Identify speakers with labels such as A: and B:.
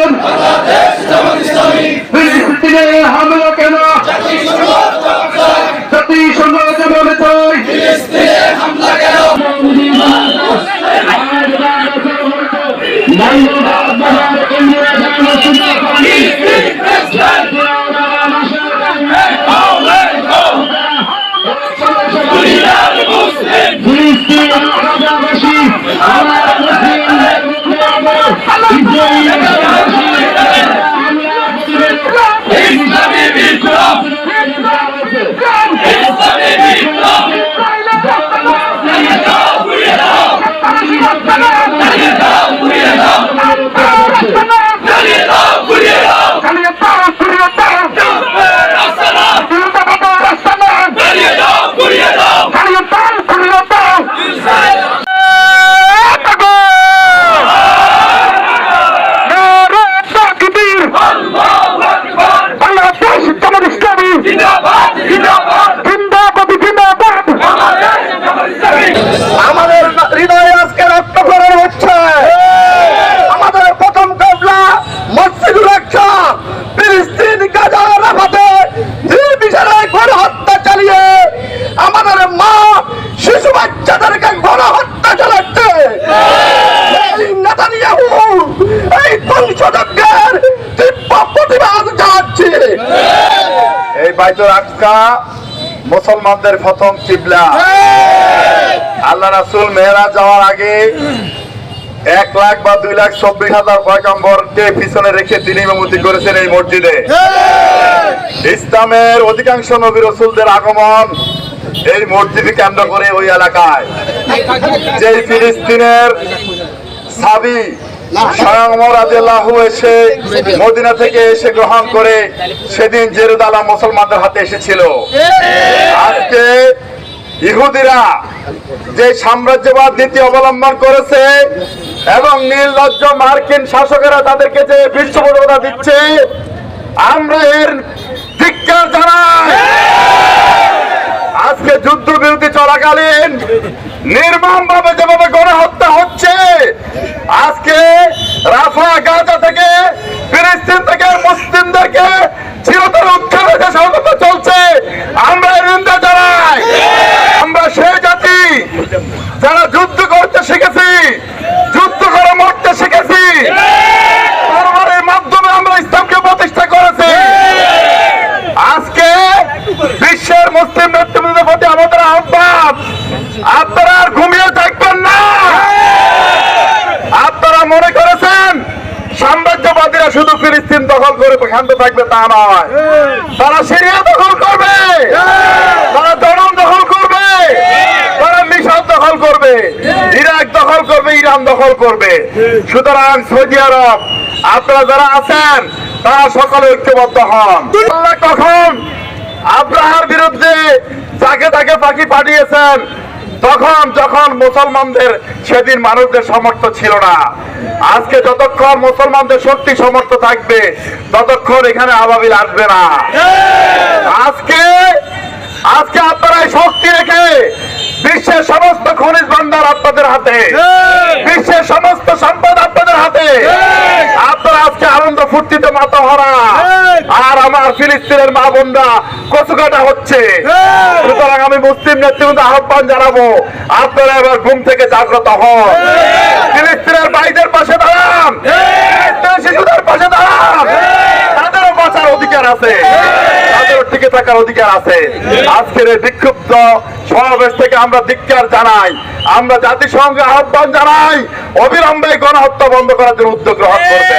A: ফিলিস্তিনে
B: জিন্দাবাদ
A: বাইতুল আকসা মুসলমানদের প্রথম কিবলা। আল্লাহ রাসুল মেহরা যাওয়ার আগে এক লাখ বা দুই লাখ চব্বিশ হাজার পয়গম্বরকে পিছনে রেখে তিনি ইমামতি করেছেন এই মসজিদে। ইসলামের অধিকাংশ নবী রসুলদের আগমন এই মসজিদকে কেন্দ্র করে ওই এলাকায়। যে ফিলিস্তিনের সাবি অবলম্বন করেছে এবং নির্লজ্জ মার্কিন শাসকেরা তাদেরকে যে বিশ্ববোধকতা দিচ্ছে, আমরা এর ধিক্কার জানাই। আজকে যুদ্ধ বিরতি চলাকালীন নির্মম ভাবে যেভাবে গণহত্যা হচ্ছে আজকে রাফা গাজা থেকে ফিলিস্তিন থেকে মুসলিমদেরকে চিরতর উৎখানে যে ষড়যন্ত্র চলছে আমরা এর নিন্দা জানাই আমরা সেই জাতি যারা যুদ্ধ করতে শিখেছি যুদ্ধ করে মরতে শিখেছি তরবারের মাধ্যমে আমরা ইসলামকে প্রতিষ্ঠা করেছি আজকে বিশ্বের মুসলিম নেতৃবৃন্দের প্রতি আমাদের আহ্বান, আপনারা আর ঘুমিয়ে থাকবেন না। আপনারা মনে করেছেন, সাম্রাজ্যবাদীরা শুধু ফিলিস্তিন দখল করে শান্ত থাকবে তা নয়। তারা সিরিয়া দখল করবে। তারা জনম দখল করবে। তারা মিশর দখল করবে। ইরাক দখল করবে, ইরান দখল করবে। সুতরাং সৌদি আরব, আপনারা যারা আছেন, তারা সকলে ঐক্যবদ্ধ হন। কখন আব্রাহার বিরুদ্ধে যাকে তাকে পাখি পাঠিয়েছেন তখন যখন মুসলমানদের সেদিন মানুষদের সমর্থ ছিল না। আজকে যতক্ষণ মুসলমানদের শক্তি সমর্থ থাকবে ততক্ষণ এখানে আবাবিল আসবে না। আজকে আজকে আপনারা শক্তি রেখে বিশ্বের সমস্ত খনিজ ভান্ডার আপনাদের হাতে বিশ্বের সমস্ত সম্পদ আপনাদের হাতে আপনারা আজকে আনন্দ ফুর্তিতে মাথা হরা আমার ফিলিস্তিনের মা বোনরা কচু কাটা হচ্ছে সুতরাং আমি মুসলিম নেতৃবৃন্দ আহ্বান জানাব আপনারা এবার ঘুম থেকে জাগ্রত হন। ফিলিস্তিনের ভাইদের পাশে দাঁড়ান। শিশুদের পাশে দাঁড়ান। তাদেরও বাঁচার অধিকার আছে। তাদেরও টিকে থাকার অধিকার আছে। আজকের এই বিক্ষুব্ধ সমাবেশ থেকে আমরা ধিক্কার জানাই। আমরা জাতিসংঘে আহ্বান জানাই অবিলম্বে গণহত্যা বন্ধ করার জন্য উদ্যোগ গ্রহণ করবে।